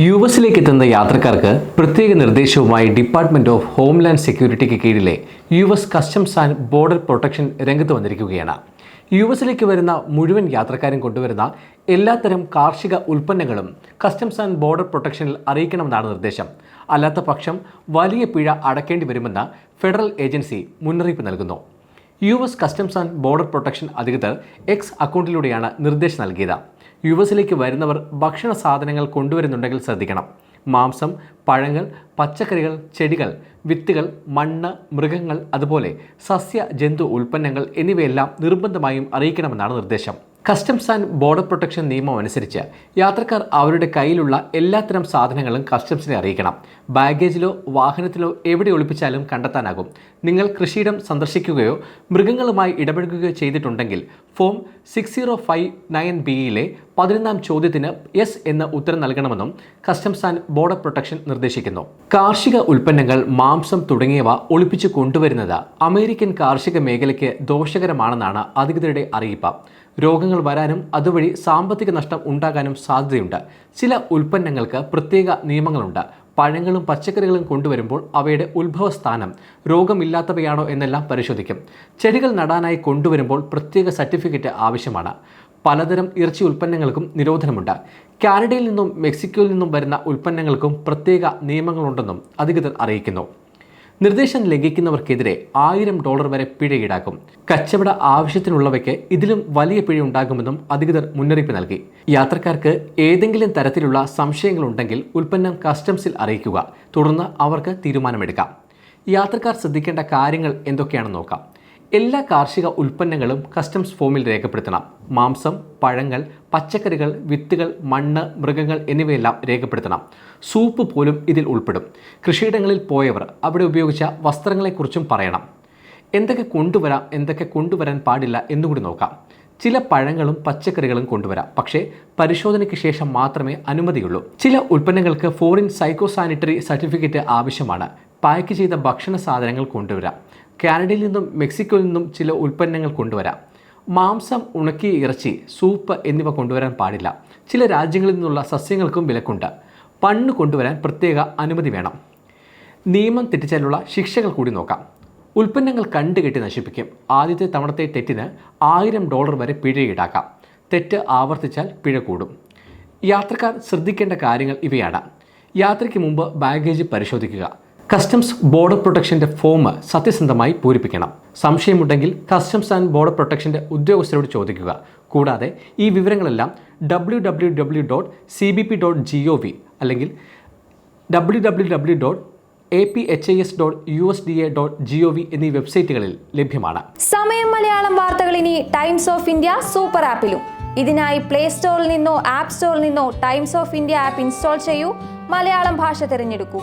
U എസിലേക്ക് എത്തുന്ന യാത്രക്കാർക്ക് പ്രത്യേക നിർദ്ദേശവുമായി ഡിപ്പാർട്ട്മെന്റ് ഓഫ് ഹോംലാൻഡ് സെക്യൂരിറ്റിക്ക് കീഴിലെ U S customs and border protection രംഗത്ത് വന്നിരിക്കുകയാണ്. യു എസിലേക്ക് വരുന്ന മുഴുവൻ യാത്രക്കാരും കൊണ്ടുവരുന്ന എല്ലാത്തരം കാർഷിക ഉൽപ്പന്നങ്ങളും കസ്റ്റംസ് ആൻഡ് ബോർഡർ പ്രൊട്ടക്ഷനിൽ അറിയിക്കണമെന്നാണ് നിർദ്ദേശം. അല്ലാത്ത പക്ഷം വലിയ പിഴ അടക്കേണ്ടി വരുമെന്ന് ഫെഡറൽ ഏജൻസി മുന്നറിയിപ്പ് നൽകുന്നു. U S customs and border protection അധികൃതർ എക്സ് അക്കൗണ്ടിലൂടെയാണ് നിർദ്ദേശം നൽകിയത്. യു എസിലേക്ക് വരുന്നവർ ഭക്ഷണ സാധനങ്ങൾ കൊണ്ടുവരുന്നുണ്ടെങ്കിൽ ശ്രദ്ധിക്കണം. മാംസം പഴങ്ങൾ പച്ചക്കറികൾ ചെടികൾ വിത്തുകൾ മണ്ണ് മൃഗങ്ങൾ അതുപോലെ സസ്യ ജന്തു ഉൽപ്പന്നങ്ങൾ എന്നിവയെല്ലാം നിർബന്ധമായും അറിയിക്കണമെന്നാണ് നിർദ്ദേശം. കസ്റ്റംസ് ആൻഡ് ബോർഡർ പ്രൊട്ടക്ഷൻ നിയമം അനുസരിച്ച് യാത്രക്കാർ അവരുടെ കയ്യിലുള്ള എല്ലാത്തരം സാധനങ്ങളും കസ്റ്റംസിനെ അറിയിക്കണം. ബാഗേജിലോ വാഹനത്തിലോ എവിടെ ഒളിപ്പിച്ചാലും കണ്ടെത്താനാകും. നിങ്ങൾ കൃഷിയിടം സന്ദർശിക്കുകയോ മൃഗങ്ങളുമായി ഇടപഴകുകയോ ചെയ്തിട്ടുണ്ടെങ്കിൽ form six zero five nine ബിയിലെ പതിനൊന്നാം ചോദ്യത്തിന് യെസ് എന്ന ഉത്തരം നൽകണമെന്നും കസ്റ്റംസ് ആൻഡ് ബോർഡർ പ്രൊട്ടക്ഷൻ നിർദ്ദേശിക്കുന്നു. കാർഷിക ഉൽപ്പന്നങ്ങൾ മാംസം തുടങ്ങിയവ ഒളിപ്പിച്ചു കൊണ്ടുവരുന്നത് അമേരിക്കൻ കാർഷിക മേഖലയ്ക്ക് ദോഷകരമാണെന്നാണ് അധികൃതരുടെ അറിയിപ്പ്. രോഗങ്ങൾ വരാനും അതുവഴി സാമ്പത്തിക നഷ്ടം ഉണ്ടാകാനും സാധ്യതയുണ്ട്. ചില ഉൽപ്പന്നങ്ങൾക്ക് പ്രത്യേക നിയമങ്ങളുണ്ട്. പഴങ്ങളും പച്ചക്കറികളും കൊണ്ടുവരുമ്പോൾ അവയുടെ ഉത്ഭവസ്ഥാനം രോഗമില്ലാത്തവയാണോ എന്നെല്ലാം പരിശോധിക്കും. ചെടികൾ നടാനായി കൊണ്ടുവരുമ്പോൾ പ്രത്യേക സർട്ടിഫിക്കറ്റ് ആവശ്യമാണ്. പലതരം ഇറച്ചി ഉൽപ്പന്നങ്ങൾക്കും നിരോധനമുണ്ട്. കാനഡയിൽ നിന്നും മെക്സിക്കോയിൽ നിന്നും വരുന്ന ഉൽപ്പന്നങ്ങൾക്കും പ്രത്യേക നിയമങ്ങളുണ്ടെന്നും അധികൃതർ അറിയിക്കുന്നു. നിർദ്ദേശം ലംഘിക്കുന്നവർക്കെതിരെ ആയിരം ഡോളർ വരെ പിഴ ഈടാക്കും കച്ചവട ആവശ്യത്തിനുള്ളവയ്ക്ക് ഇതിലും വലിയ പിഴ ഉണ്ടാകുമെന്നും അധികൃതർ മുന്നറിയിപ്പ് നൽകി. യാത്രക്കാർക്ക് ഏതെങ്കിലും തരത്തിലുള്ള സംശയങ്ങൾ ഉണ്ടെങ്കിൽ ഉൽപ്പന്നം കസ്റ്റംസിൽ അറിയിക്കുക. തുടർന്ന് അവർക്ക് തീരുമാനമെടുക്കാം. യാത്രക്കാർ ശ്രദ്ധിക്കേണ്ട കാര്യങ്ങൾ എന്തൊക്കെയാണെന്ന് നോക്കാം. എല്ലാ കാർഷിക ഉൽപ്പന്നങ്ങളും കസ്റ്റംസ് ഫോമിൽ രേഖപ്പെടുത്തണം. മാംസം പഴങ്ങൾ പച്ചക്കറികൾ വിത്തുകൾ മണ്ണ് മൃഗങ്ങൾ എന്നിവയെല്ലാം രേഖപ്പെടുത്തണം. സൂപ്പ് പോലും ഇതിൽ ഉൾപ്പെടും. കൃഷിയിടങ്ങളിൽ പോയവർ അവിടെ ഉപയോഗിച്ച വസ്ത്രങ്ങളെക്കുറിച്ചും പറയണം. എന്തൊക്കെ കൊണ്ടുവരാം എന്തൊക്കെ കൊണ്ടുവരാൻ പാടില്ല എന്നുകൂടി നോക്കാം. ചില പഴങ്ങളും പച്ചക്കറികളും കൊണ്ടുവരാം പക്ഷേ പരിശോധനയ്ക്ക് ശേഷം മാത്രമേ അനുമതിയുള്ളൂ. ചില ഉൽപ്പന്നങ്ങൾക്ക് ഫോറിൻ സൈക്കോസാനിറ്ററി സർട്ടിഫിക്കറ്റ് ആവശ്യമാണ്. പാക്ക് ചെയ്ത ഭക്ഷണ സാധനങ്ങൾ കൊണ്ടുവരാം. കാനഡയിൽ നിന്നും മെക്സിക്കോയിൽ നിന്നും ചില ഉൽപ്പന്നങ്ങൾ കൊണ്ടുവരാം. മാംസം ഉണക്കിയ ഇറച്ചി സൂപ്പ് എന്നിവ കൊണ്ടുവരാൻ പാടില്ല. ചില രാജ്യങ്ങളിൽ നിന്നുള്ള സസ്യങ്ങൾക്കും വിലക്കുണ്ട്. പണ്ണ് കൊണ്ടുവരാൻ പ്രത്യേക അനുമതി വേണം. നിയമം തെറ്റിച്ചാലുള്ള ശിക്ഷകൾ കൂടി നോക്കാം. ഉൽപ്പന്നങ്ങൾ കണ്ടുകെട്ടി നശിപ്പിക്കും. ആദ്യത്തെ തവണത്തെ തെറ്റിന് ആയിരം ഡോളർ വരെ പിഴ ഈടാക്കാം. തെറ്റ് ആവർത്തിച്ചാൽ പിഴ കൂടും. യാത്രക്കാർ ശ്രദ്ധിക്കേണ്ട കാര്യങ്ങൾ ഇവയാണ്. യാത്രയ്ക്ക് മുമ്പ് ബാഗേജ് പരിശോധിക്കുക. കസ്റ്റംസ് ബോർഡർ പ്രൊട്ടക്ഷന്റെ ഫോം സത്യസന്ധമായി പൂരിപ്പിക്കണം. സംശയമുണ്ടെങ്കിൽ കസ്റ്റംസ് ആൻഡ് ബോർഡർ പ്രൊട്ടക്ഷന്റെ ഉദ്യോഗസ്ഥരോട് ചോദിക്കുക. കൂടാതെ ഈ വിവരങ്ങളെല്ലാം W W W dot C B P dot G O V അല്ലെങ്കിൽ W W W dot A P H I S dot U S D A dot G O V എന്നീ വെബ്സൈറ്റുകളിൽ ലഭ്യമാണ്. സമയം മലയാളം വാർത്തകൾ ഇനി ടൈംസ് ഓഫ് ഇന്ത്യ സൂപ്പർ ആപ്പിലും ഇതിനായി play സ്റ്റോറിൽ നിന്നോ ആപ്പ് സ്റ്റോറിൽ നിന്നോ Times of India app install ചെയ്യൂ. മലയാളം ഭാഷ തിരഞ്ഞെടുക്കൂ.